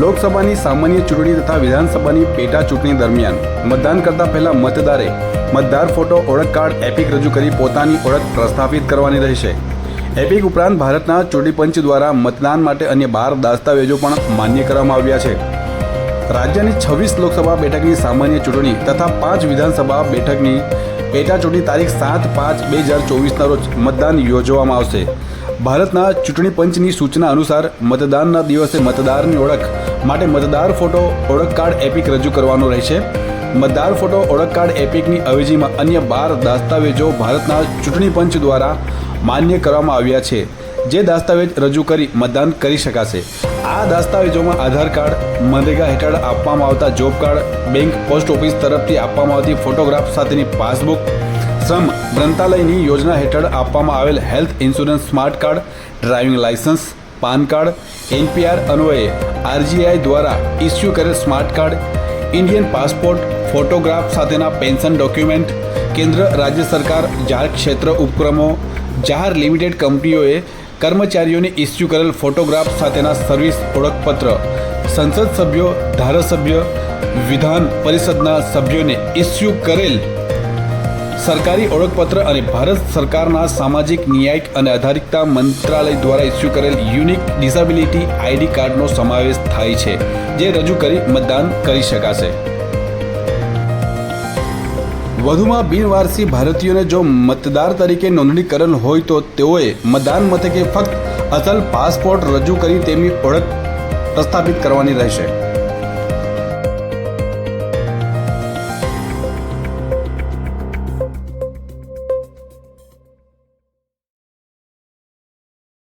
લોકસભાની સામાન્ય ચૂંટણી તથા વિધાનસભાની પેટા ચૂંટણી દરમિયાન મતદાન કરતા પહેલા મતદારે મતદાર ફોટો, ઓળખ કાર્ડ, એપિક રજૂ કરી પોતાની ઓળખ પ્રસ્થાપિત કરવાની રહેશે. એપિક ઉપરાંત ભારતના ચૂંટણી પંચ દ્વારા મતદાન માટે અન્ય બાર દસ્તાવેજો પણ માન્ય કરવામાં આવ્યા છે. રાજ્યની છવ્વીસ લોકસભા બેઠકની સામાન્ય ચૂંટણી તથા પાંચ વિધાનસભા બેઠકની પેટા ચૂંટણી તારીખ સાત પાંચ બે હજાર ચોવીસના રોજ મતદાન યોજવામાં આવશે. ભારતના ચૂંટણી પંચની સૂચના અનુસાર મતદાનના દિવસે મતદારની ઓળખ માટે મતદાર ફોટો ઓળખ કાર્ડ એપિક રજૂ કરવાનો રહેશે. મતદાર ફોટો ઓળખ કાર્ડ એપિકની અવેજીમાં અન્ય બાર દસ્તાવેજો ભારતના ચૂંટણી પંચ દ્વારા માન્ય કરવામાં આવ્યા છે. જે દસ્તાવેજ રજૂ કરી મતદાન કરી શકાશે. આ દસ્તાવેજોમાં આધાર કાર્ડ, મનરેગા હેઠળ આપવામાં આવતા job card, bank post office તરફથી આપવામાં આવતી ફોટોગ્રાફ સાથેની પાસબુક, શ્રમ ગ્રંથાલયની યોજના હેઠળ આપવામાં આવેલ health insurance smart card, driving licence PAN card NPR અન્વયે આરજીઆઈ દ્વારા ઇસ્યુ કરેલ smart card, Indian passport, photograph સાથેના પેન્શન ડોક્યુમેન્ટ, કેન્દ્ર, રાજ્ય સરકાર, જાહેર ક્ષેત્ર ઉપક્રમો, જાહેર લિમિટેડ કંપનીઓએ કર્મચારીઓને ઇસ્યુ કરેલ ફોટોગ્રાફ સાથેના સર્વિસ ઓળખપત્ર, સંસદ સભ્યો, ધારાસભ્ય, વિધાન પરિષદના સભ્યોને ઇસ્યુ કરેલ સરકારી ઓળખપત્ર અને ભારત સરકારના સામાજિક, ન્યાયિક અને આધારિકતા મંત્રાલય દ્વારા ઇસ્યુ કરેલ યુનિક ડિસેબિલિટી આઈડી કાર્ડનો સમાવેશ થાય છે, જે રજૂ કરી મતદાન કરી શકાશે. વધુમાં બિનવારસી ભારતીયોને જો મતદાર તરીકે નોંધણી કરેલ હોય તો તેઓએ મતદાન મથકે ફક્ત અસલ પાસપોર્ટ રજૂ કરી તેમની ઓળખ પ્રસ્થાપિત કરવાની રહેશે.